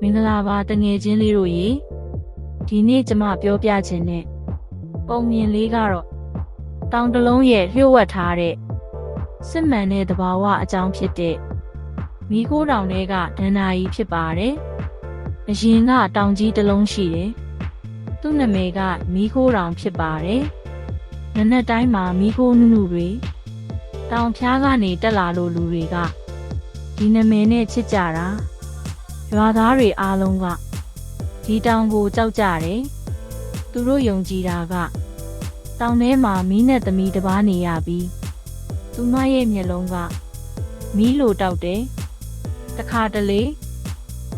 မင်္ဂလာပါတငယ်ချင်းလေးတို့ရေဒီနေ့ကျမပြောပြခြင်းနဲ့ပုံမြင်လေးကတော့တောင်တလုံးရဲ့လျှို့ဝှက်ထားတဲ့စစ်မှန်တဲ့သဘာဝအကြောင်းဖြစ်တဲ့မိခိုးတောင်တွေကဒဏ္ဍာကြီးဖြစ်ပါတယ်အရင်ကတောင်ကြီးတစ်လုံးရှိတယ်သူ့နာမည်ကမိခိုးတောင်ဖြစ်ပါတယ်နက်နက်တိုင်းမှာမိခိုးနုနုတွေတောင်ဖျားကနေတက်လာလို့လူတွေကဒီနာမည်နဲ့ချစ်ကြတာ ရွာသားတွေအားလုံးကဒီတောင်ကိုကြောက်ကြတယ်။သူတို့ယုံကြည်တာကတောင်ထဲမှာမီးနဲ့သမီးတစ်ပါးနေရပြီးသူမရဲ့မျက်လုံးကမီးလိုတောက်တယ်။တခါတလေ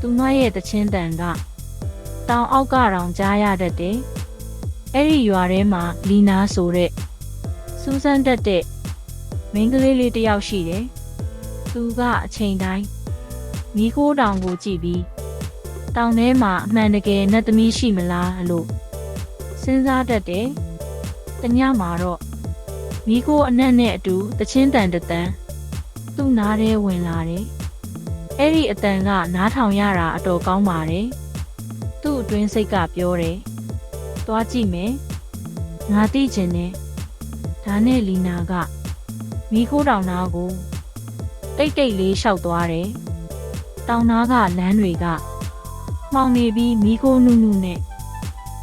သူမရဲ့တချင်းတန်ကတောင်အောက်ကတောင်ကြားရတတ်တယ်။အဲ့ဒီရွာထဲမှာလီနာဆိုတဲ့စူးစမ်းတတ်တဲ့မိန်းကလေးလေးတစ်ယောက်ရှိတယ်။သူကအချိန်တိုင်း မီးခိုးတောင်ကိုကြည့်ပြီးတောင်ထဲမှာအမှန်တကယ်နတ်သမီးရှိမလားလို့စဉ်းစားတတ်တယ်။တညမှာတော့မီးခိုးအနက်နဲ့အတူတချင်းတန်တတန်သူ့နားထဲဝင်လာတယ်။အဲ့ဒီအတန်ကနားထောင်ရတာအတော်ကောင်းပါတယ်။သူ့အတွင်းစိတ်ကပြောတယ်။သွားကြည့်မယ်။ငါသိချင်တယ်။ဒါနဲ့လီနာကမီးခိုးတောင်နာကိုတိတ်တိတ်လေးလျှောက်သွားတယ်။ တောင်နာကလမ်းတွေကမှောင်နေပြီးမီးခိုးနုနုနဲ့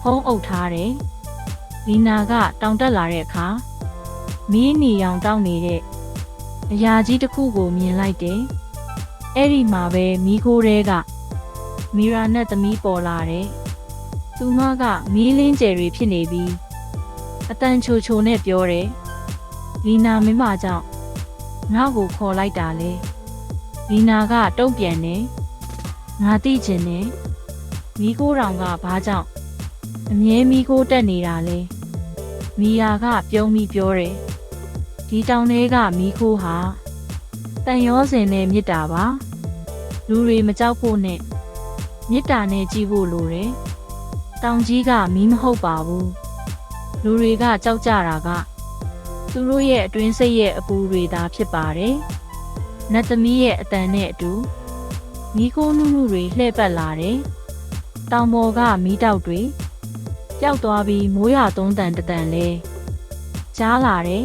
ဖုံးအုပ်ထားတယ်။လီနာကတောင်တက်လာတဲ့အခါမီးနီရောင်တောက်နေတဲ့အရာကြီးတစ်ခုကိုမြင်လိုက်တယ်။အဲ့ဒီမှာပဲမီးခိုးတဲကမီရာနဲ့သမီးပေါ်လာတယ်။သူမကမီးလင်းကျယ်တွေဖြစ်နေပြီးအတန်ချိုချိုနဲ့ပြောတယ်။လီနာမင်းမကြောင့်ငါ့ကိုခေါ်လိုက်တာလေ။ လီနာကတုံ့ပြန်နေငါသိချင်တယ်မိခိုးတောင်ကဘာကြောင့်အမြဲမိခိုးတက်နေတာလဲမီယာကပြုံးပြီးပြောတယ်ဒီတောင်တွေကမိခိုးဟာတန်ရောစင်နဲ့မြစ်တာပါလူတွေမကြောက်ဖို့နဲ့မြစ်တာနဲ့ကြည့်ဖို့လိုတယ်တောင်ကြီးကမီးမဟုတ်ပါဘူးလူတွေကကြောက်ကြတာကသူတို့ရဲ့အတွင်းစိတ်ရဲ့အပူတွေသာဖြစ်ပါတယ် နတ်သမီးရဲ့အတန်နဲ့အတူမီးခိုးနုနုတွေလှည့်ပတ်လာတယ်။တောင်ပေါ်ကမီးတောက်တွေပျောက်သွားပြီးမိုးရွာသုံးတန်တတန်လဲကြားလာတယ်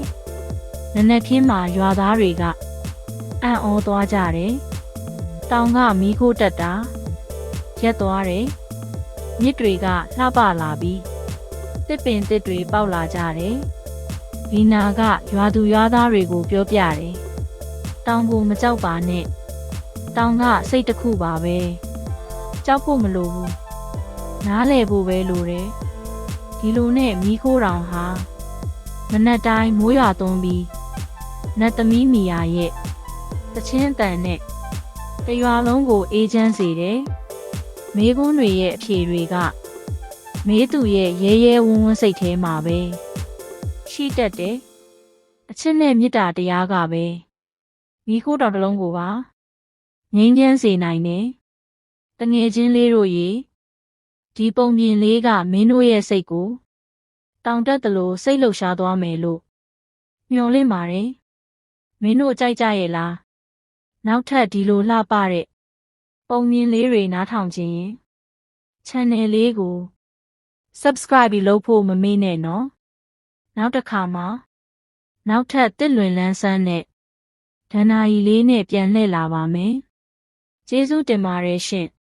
။နနက်ခင်းမှာရွာသားတွေကအံ့ဩသွားကြတယ်။တောင်ကမီးခိုးတက်တာရက်သွားတယ်။မြစ်တွေကလှပလာပြီးတစ်ပင်တစ်တွေပေါက်လာကြတယ်။ဒီနာကရွာသူရွာသားတွေကိုပြောပြတယ်။ တောင်ကိုမကြောက်ပါနဲ့တောင်ကစိတ်တစ်ခုပါပဲကြောက်ဖို့မလိုဘူးနားလေဖို့ပဲလိုတယ်ဒီလိုနဲ့မီးခိုးတောင်ဟာမနက်တိုင်းမိုးရွာသွန်းပြီးနတ်သမီးမီယာရဲ့တချင်းအတန်နဲ့တရွာလုံးကိုအေးချမ်းစေတယ်မေးခွန်းတွေရဲ့အဖြေတွေကမေးသူရဲ့ရဲရဲဝန်းဝန်းစိတ်ထဲမှာပဲရှိတတ်တယ်အချစ်နဲ့မေတ္တာတရားကပဲ မိခိုးတော်တစ်လုံးကိုပါငိမ့်ချမ်းစေနိုင်တယ်။တငယ်ချင်းလေးတို့ရေဒီပုံပြင်လေးကမင်းတို့ရဲ့စိတ်ကိုတောင်တက်သလိုစိတ်လှုပ်ရှားသွားမယ်လို့မျှော်လင့်ပါတယ်။မင်းတို့ကြိုက်ကြရဲ့လား။နောက်ထပ်ဒီလိုလှပတဲ့ပုံပြင်လေးတွေနားထောင်ခြင်းရင် channel လေးကို subscribe ပြီးလုပ်ဖို့မမေ့နဲ့နော်။နောက်တစ်ခါမှာနောက်ထပ်တစ်လွင်လန်းဆန်းနဲ့ ဒဏ္ဍာရီလေးနဲ့ပြန်လှည့်လာပါမယ်။ကျေးဇူးတင်ပါတယ်ရှင်။